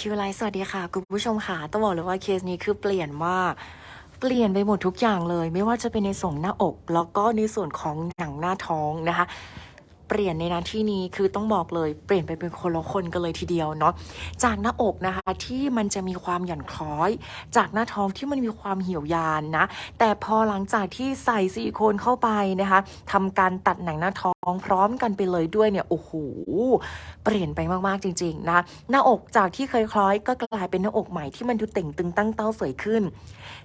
คิวไลฟ์สวัสดีค่ะ คุณผู้ชมค่ะต้องบอกเลยว่าเคสนี้คือเปลี่ยนมาเปลี่ยนไปหมดทุกอย่างเลย ไม่ว่าจะเป็นในส่วนหน้าอก แล้วก็ในส่วนของหนังหน้าท้องนะคะ เปลี่ยนในนาที่นี้คือต้องบอกเลย เปลี่ยนไปเป็นคนละคนกันเลยทีเดียวเนาะจากหน้าอกนะคะที่มันจะมีความหย่อนคล้อย จากหน้าท้องที่มันมีความเหี่ยวยานนะ แต่พอหลังจากที่ใส่ซิลิโคนเข้าไปนะคะทำการตัดหนังหน้าท้ององพร้อมกันไปเลยด้วยเนี่ยโอ้โหเปลี่ยนไปมากๆจริง ๆ นะ หน้าอกจากที่เคยคล้อยก็กลายเป็นหน้าอกใหม่ที่มันดูเต่งตึงตั้งเต้าสวยขึ้น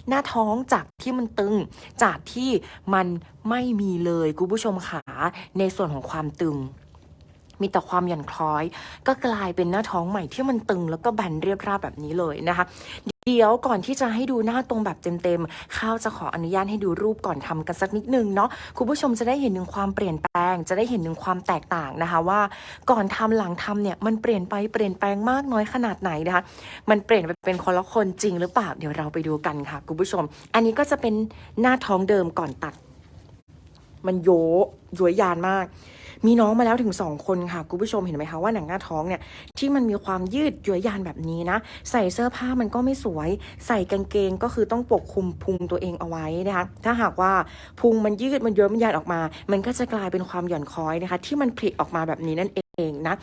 หน้าท้องจากที่มันตึงจากที่มันไม่มีเลยคุณผู้ชมขาในส่วนของความตึง มีแต่ความหย่อนคล้อย ก็กลายเป็นหน้าท้องใหม่ที่มันตึงแล้วก็แบนเรียบราบแบบนี้เลยนะคะเดี๋ยวก่อนที่จะให้ดูหน้าตรงแบบเต็มๆ ข้าวจะขออนุญาตให้ดูรูปก่อนทำกันสักนิดนึงเนาะ คุณผู้ชมจะได้เห็นถึงความเปลี่ยนแปลง จะได้เห็นถึงความแตกต่างนะคะว่าก่อนทำหลังทำเนี่ยมันเปลี่ยนไปเปลี่ยนแปลงมากน้อยขนาดไหนนะคะ มันเปลี่ยนไปเป็นคนละคนจริงหรือเปล่า เดี๋ยวเราไปดูกันค่ะคุณผู้ชม อันนี้ก็จะเป็นหน้าท้องเดิมก่อนตัด มันโยโยยยานมาก มีน้องมาแล้วถึงสองคนค่ะคุณผู้ชมเห็นไหมคะว่าหนังหน้าท้องเนี่ยที่มันมีความยืดย้อยยานแบบนี้นะ ใส่เสื้อผ้ามันก็ไม่สวย ใส่กางเกงก็คือต้องปกคลุมพุงตัวเองเอาไว้นะคะถ้าหากว่าพุงมันยืดมันเยอะมันยานออกมา มันก็จะกลายเป็นความหย่อนคล้อยนะคะ ที่มันผลิออกมาแบบนี้นั่นเอง เองนะ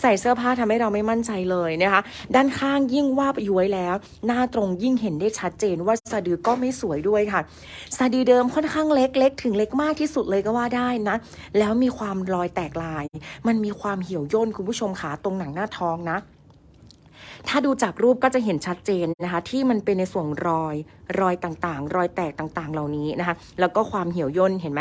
ใส่เสื้อผ้าทำให้เราไม่มั่นใจเลยนะคะ ด้านข้างยิ่งว่าย้วยแล้ว หน้าตรงยิ่งเห็นได้ชัดเจนว่าสะดือก็ไม่สวยด้วยค่ะสะดือเดิมค่อนข้างเล็กเล็กถึงเล็กมากที่สุดเลยก็ว่าได้นะ แล้วมีความรอยแตกลาย มันมีความเหี่ยวย่นคุณผู้ชมขาตรงหนังหน้าท้องนะ ถ้าดูจากรูปก็จะเห็นชัดเจนนะคะ ที่มันเป็นในส่วนรอยรอยต่างๆ รอยแตกต่างๆ เหล่านี้นะคะ แล้วก็ความเหี่ยวย่นเห็นไหม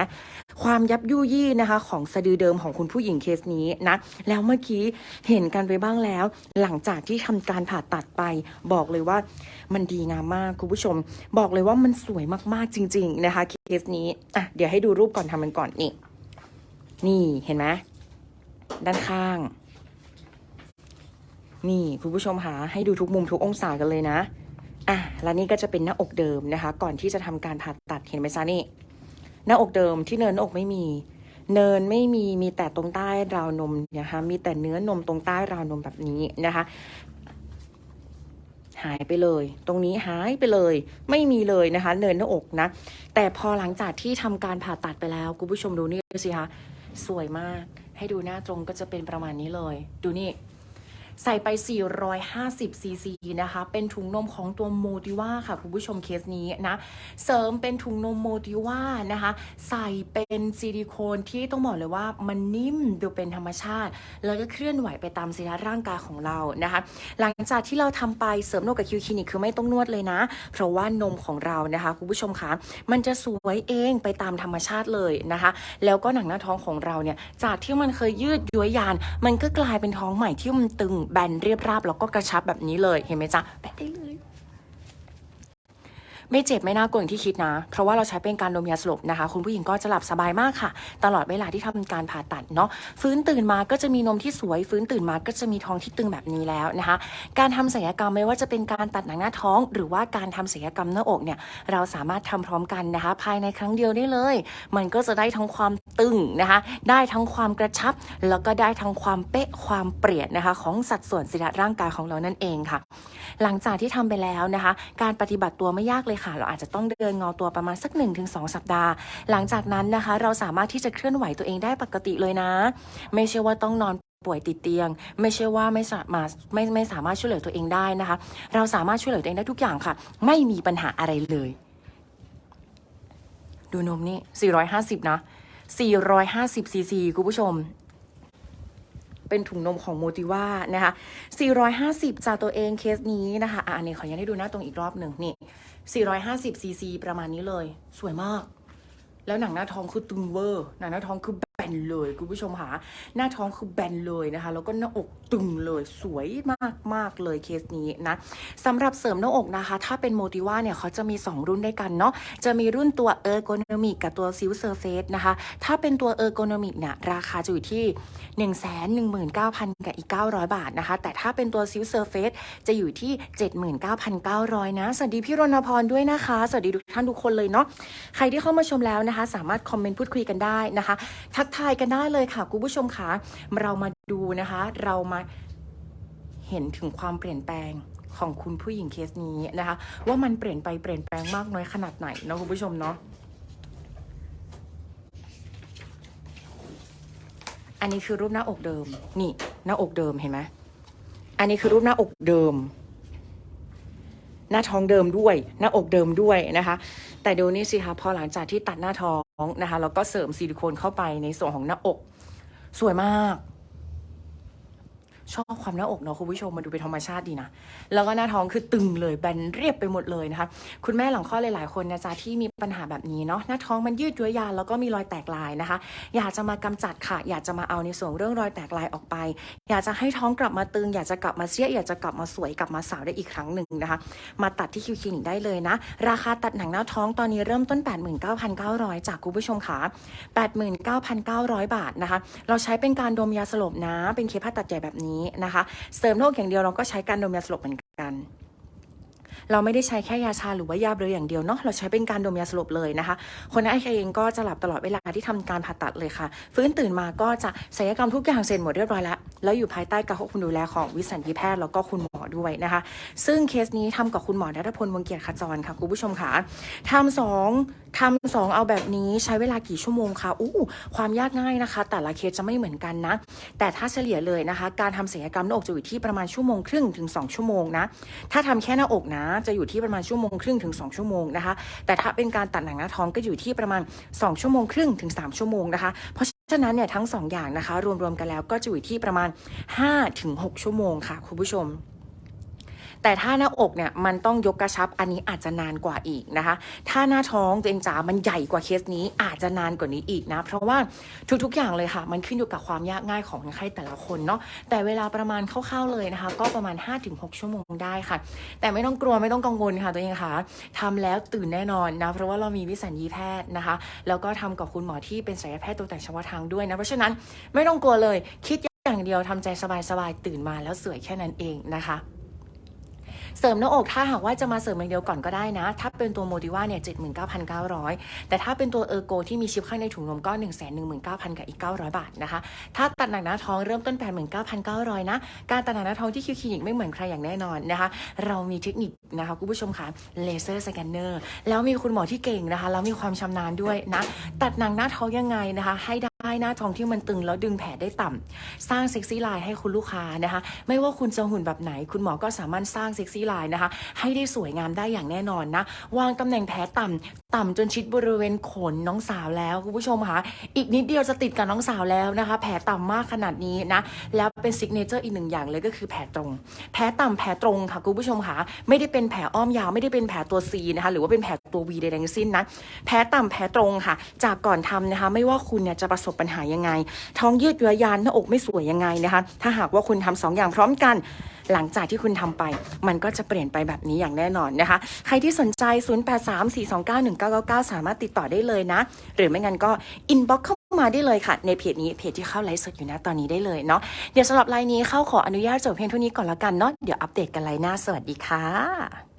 ความยับยุยี่นะคะ ของสะดือเดิมของคุณผู้หญิงเคสนี้นะแล้วเมื่อกี้เห็นกันไปบ้างแล้ว หลังจากที่ทำการผ่าตัดไป บอกเลยว่ามันดีงามมากคุณผู้ชม บอกเลยว่ามันสวยมากๆจริง ๆ นะคะเคสนี้อะเดี๋ยวให้ดูรูปก่อนทำมันก่อนนี่นี่เห็นไหมด้านข้าง นี่คุณผู้ชมหาให้ดูทุกมุมทุกองศากันเลยนะอะแล้วนี่ก็จะเป็นหน้าอกเดิมนะคะ ก่อนที่จะทำการผ่าตัดเห็นไหมจ๊ะนี่หน้าอกเดิมที่เนินอกไม่มี เนินไม่มีมีแต่ตรงใต้ราวนมนะคะมีแต่เนื้อนมตรงใต้ราวนมแบบนี้นะคะ หายไปเลย ตรงนี้หายไปเลย ไม่มีเลยนะคะ เนินหน้าอกนะ แต่พอหลังจากที่ทำการผ่าตัดไปแล้วคุณผู้ชมดูนี่สิคะสวยมาก ให้ดูหน้าตรงก็จะเป็นประมาณนี้เลย ดูนี่ ใส่ไป 450 ซีซีนะคะ เป็นถุงนมของตัวโมดิว่าค่ะคุณผู้ชมเคสนี้นะ เสริมเป็นถุงนมโมดิว่านะคะ ใส่เป็นซิลิโคนที่ต้องบอกเลยว่ามันนิ่มดูเป็นธรรมชาติ แล้วก็เคลื่อนไหวไปตามสรีระร่างกายของเรานะคะ หลังจากที่เราทำไปเสริมนมกับคิวคลินิกคือไม่ต้องนวดเลยนะ เพราะว่านมของเรานะคะคุณผู้ชมคะมันจะสวยเองไปตามธรรมชาติเลยนะคะ แล้วก็หนังหน้าท้องของเราเนี่ยจากที่มันเคยยืดย้วยยาน มันก็กลายเป็นท้องใหม่ที่มันตึงแบนเรียบราบแล้วก็กระชับแบบนี้เลยเห็นไหมจ๊ะแบนได้เลย ไม่เจ็บไม่น่ากลัวอย่างที่คิดนะ เพราะว่าเราใช้เป็นการดมยาสลบนะคะ คุณผู้หญิงก็จะหลับสบายมากค่ะ ตลอดเวลาที่ทำการผ่าตัดเนาะฟื้นตื่นมาก็จะมีนมที่สวย ฟื้นตื่นมาก็จะมีท้องที่ตึงแบบนี้แล้วนะคะ การทำศัลยกรรมไม่ว่าจะเป็นการตัดหนังหน้าท้อง หรือว่าการทำศัลยกรรมหน้าอกเนี่ยเราสามารถทำพร้อมกันนะคะ ภายในครั้งเดียวได้เลย มันก็จะได้ทั้งความตึงนะคะ ได้ทั้งความกระชับ แล้วก็ได้ทั้งความเป๊ะความเปรียดนะคะ ของสัดส่วนสิระร่างกายของเรานั่นเองค่ะ หลังจากที่ทำไปแล้วนะคะ การปฏิบัติตัวไม่ยากเลยค่ะ เราอาจจะต้องเดินงอตัวประมาณสัก 1-2 สัปดาห์ หลังจากนั้นนะคะ เราสามารถที่จะเคลื่อนไหวตัวเองได้ปกติเลยนะ ไม่ใช่ว่าต้องนอนป่วยติดเตียง ไม่ใช่ว่าไม่สามารถไม่ไม่สามารถช่วยเหลือตัวเองได้นะคะ เราสามารถช่วยเหลือตัวเองได้ทุกอย่างค่ะ ไม่มีปัญหาอะไรเลย ดูนมนี่450 นะ450ซีซีคุณผู้ชม เป็นถุงนมของโมติว่านะคะ 450 จากตัวเองเคสนี้นะคะ อะอันนี้ขออนุญาตให้ดูหน้าตรงอีกรอบหนึ่งนี่ 450ซีซีประมาณนี้เลย สวยมาก แล้วหนังหน้าท้องคือตึงเวอร์ หนังหน้าท้องคือ แบนเลยคุณผู้ชมค่ะหน้าท้องคือแบนเลยนะคะ แล้วก็หน้าอกตึงเลยสวยมากมากๆเลยเคสนี้นะสำหรับเสริมหน้าอกนะคะ ถ้าเป็นโมติว่าเนี่ยเขาจะมี 2 รุ่นด้วยกันเนาะจะมีรุ่นตัวเออร์โกนอมิกกับตัวซิลเซอร์เฟสนะคะ ถ้าเป็นตัวเออร์โกนอมิกเนี่ยราคาจะอยู่ที่ 1 1 9 0 0 0 กับอีก 900 บาทนะคะ แต่ถ้าเป็นตัวซิลเซอร์เฟสจะอยู่ที่ 79,900 นะสวัสดีพี่รณพรด้วยนะคะ สวัสดีทุกท่านทุกคนเลยเนาะใครที่เข้ามาชมแล้วนะคะ สามารถคอมเมนต์พูดคุยกันได้นะคะทักทายกันได้เลยค่ะคุณผู้ชมคะเรามาดูนะคะ เรามาเห็นถึงความเปลี่ยนแปลงของคุณผู้หญิงเคสนี้นะคะ ว่ามันเปลี่ยนไปเปลี่ยนแปลงมากน้อยขนาดไหนเนาะคุณผู้ชมเนาะอันนี้คือรูปหน้าอกเดิม นี่ หน้าอกเดิมเห็นไหมอันนี้คือรูปหน้าอกเดิม หน้าท้องเดิมด้วย หน้าอกเดิมด้วยนะคะ แต่ดูนี่สิคะพอหลังจากที่ตัดหน้าท้อง นะคะแล้วก็เสริมซิลิโคนเข้าไปในส่วนของหน้าอก สวยมาก ชอบความหน้าอกเนาะคุณผู้ชมมาดูเป็นธรรมชาติดีนะ แล้วก็หน้าท้องคือตึงเลยแบนเรียบไปหมดเลยนะคะ คุณแม่หลังคลอดหลายๆคนนะจ๊ะที่มีปัญหาแบบนี้เนาะหน้าท้องมันยืดเยื้อยานแล้วก็มีรอยแตกลายนะคะ อยากจะมากำจัดค่ะ อยากจะมาเอาในส่วนเรื่องรอยแตกลายออกไป อยากจะให้ท้องกลับมาตึง อยากจะกลับมาเสียอยากจะกลับมาสวยกลับมาสาวได้อีกครั้งหนึ่งนะคะ มาตัดที่คิวคลินิกได้เลยนะ ราคาตัดหนังหน้าท้องตอนนี้เริ่มต้น 89,900จากคุณผู้ชมค่ะ89,900 บาทนะคะ เราใช้เป็นการดมยาสลบนะ เป็นเคสผ่าตัดใหญ่แบบนี้นะคะ เสริมโรคอย่างเดียวเราก็ใช้การดมยาสลบเหมือนกัน เราไม่ได้ใช้แค่ยาชาหรือว่ายาเบลออย่างเดียวเนาะเราใช้เป็นการดมยาสลบเลยนะคะ คนไข้เองก็จะหลับตลอดเวลาที่ทำการผ่าตัดเลยค่ะ ฟื้นตื่นมาก็จะศัลยกรรมทุกอย่างเสร็จหมดเรียบร้อยแล้ว แล้วอยู่ภายใต้การควบคุมดูแลของวิสัญญีแพทย์แล้วก็คุณหมอด้วยนะคะ ซึ่งเคสนี้ทำกับคุณหมอนัทพลวงเกียรติขจรค่ะคุณผู้ชมค่ะทำสองทำสองเอาแบบนี้ใช้เวลากี่ชั่วโมงคะอู้ความยากง่ายนะคะ แต่ละเคสจะไม่เหมือนกันนะ แต่ถ้าเฉลี่ยเลยนะคะ การทำศัลยกรรมหน้าอกจะอยู่ที่ประมาณชั่วโมงครึ่งถึง 2 ชั่วโมงนะ ถ้าทำแค่หน้าอกนะจะอยู่ที่ประมาณชั่วโมงครึ่งถึง 2 ชั่วโมงนะคะ แต่ถ้าเป็นการตัดหนังหน้าท้องก็อยู่ที่ประมาณ 2 ชั่วโมงครึ่งถึง 3 ชั่วโมงนะคะ เพราะฉะนั้นเนี่ยทั้ง 2 อย่างนะคะ รวมๆกันแล้วก็จะอยู่ที่ประมาณ5ถึง6ชั่วโมงค่ะคุณผู้ชม แต่ถ้าหน้าอกเนี่ยมันต้องยกกระชับอันนี้อาจจะนานกว่าอีกนะคะ ถ้าหน้าท้องตัวเองจ๋ามันใหญ่กว่าเคสนี้อาจจะนานกว่านี้อีกนะ เพราะว่าทุกๆอย่างเลยค่ะ มันขึ้นอยู่กับความยากง่ายของคนไข้แต่ละคนเนาะแต่เวลาประมาณคร่าวๆเลยนะคะ ก็ประมาณ 5-6 ชั่วโมงได้ค่ะ แต่ไม่ต้องกลัวไม่ต้องกังวลค่ะตัวเองค่ะทำแล้วตื่นแน่นอนนะเพราะว่าเรามีวิสัญญีแพทย์นะคะ แล้วก็ทำกับคุณหมอที่เป็นศัลยแพทย์ตัวแต่งเฉพาะทางด้วยนะเพราะฉะนั้นไม่ต้องกลัวเลยคิดอย่างเดียวทำใจสบายๆตื่นมาแล้วสวยแค่นั้นเองนะคะ เสริมหน้าอกถ้าหากว่าจะมาเสริมอย่างเดียวก่อนก็ได้นะ ถ้าเป็นตัวโมดิว่าเนี่ยเจ็ดหมื่นเก้าพันเก้าร้อยแต่ถ้าเป็นตัวเออร์โกที่มีชิปข้างในถุงนมก็หนึ่งแสนหนึ่งหมื่นเก้าพันกับอีกเก้าร้อยบาทนะคะ ถ้าตัดหนังหน้าท้องเริ่มต้นแปดหมื่นเก้าพันเก้าร้อยนะ การตัดหนังหน้าท้องที่คิวคลินิกไม่เหมือนใครอย่างแน่นอนนะคะ เรามีเทคนิคนะคะคุณผู้ชมคะเลเซอร์สแกนเนอร์แล้วมีคุณหมอที่เก่งนะคะแล้วมีความชำนาญด้วยนะ ตัดหนังหน้าท้องยังไงนะคะให้ ได้หน้าท้องที่มันตึงแล้วดึงแผลได้ต่ำสร้างเซ็กซี่ไลน์ให้คุณลูกค้านะคะ ไม่ว่าคุณจะหุ่นแบบไหน คุณหมอก็สามารถสร้างเซ็กซี่ไลน์นะคะ ให้ได้สวยงามได้อย่างแน่นอนนะ วางตำแหน่งแผลต่ำต่ำจนชิดบริเวณขนน้องสาวแล้วคุณผู้ชมค่ะอีกนิดเดียวจะติดกับน้องสาวแล้วนะคะ แผลต่ำมากขนาดนี้นะ แล้วเป็นซิกเนเจอร์อีกหนึ่งอย่างเลยก็คือแผลตรง แผลต่ำแผลตรงค่ะคุณผู้ชมค่ะไม่ได้เป็นแผลอ้อมยาวไม่ได้เป็นแผลตัว C นะคะหรือว่าเป็นแผลตัว V ใดๆทั้งสิ้นนะแผลต่ำแผลตรงค่ะ จากก่อนทำนะคะ ไม่ว่าคุณเนี่ยจะประสบปัญหายังไง ท้องยืดเยื้อยานหน้าอกไม่สวยยังไงนะคะ ถ้าหากว่าคุณทำสองอย่างพร้อมกัน หลังจากที่คุณทำไป มันก็จะเปลี่ยนไปแบบนี้อย่างแน่นอนนะคะ ใครที่สนใจ 0834291999 สามารถติดต่อได้เลยนะ หรือไม่งั้นก็อินบ็อกเข้ามาได้เลยค่ะ ในเพจนี้เพจที่เข้าไลฟ์สดอยู่นะตอนนี้ได้เลยเนาะเดี๋ยวสำหรับไลน์นี้เข้าขออนุญาตจบเพียงเท่านี้ก่อนละกันเนาะเดี๋ยวอัปเดตกันไลน์หน้าสวัสดีค่ะ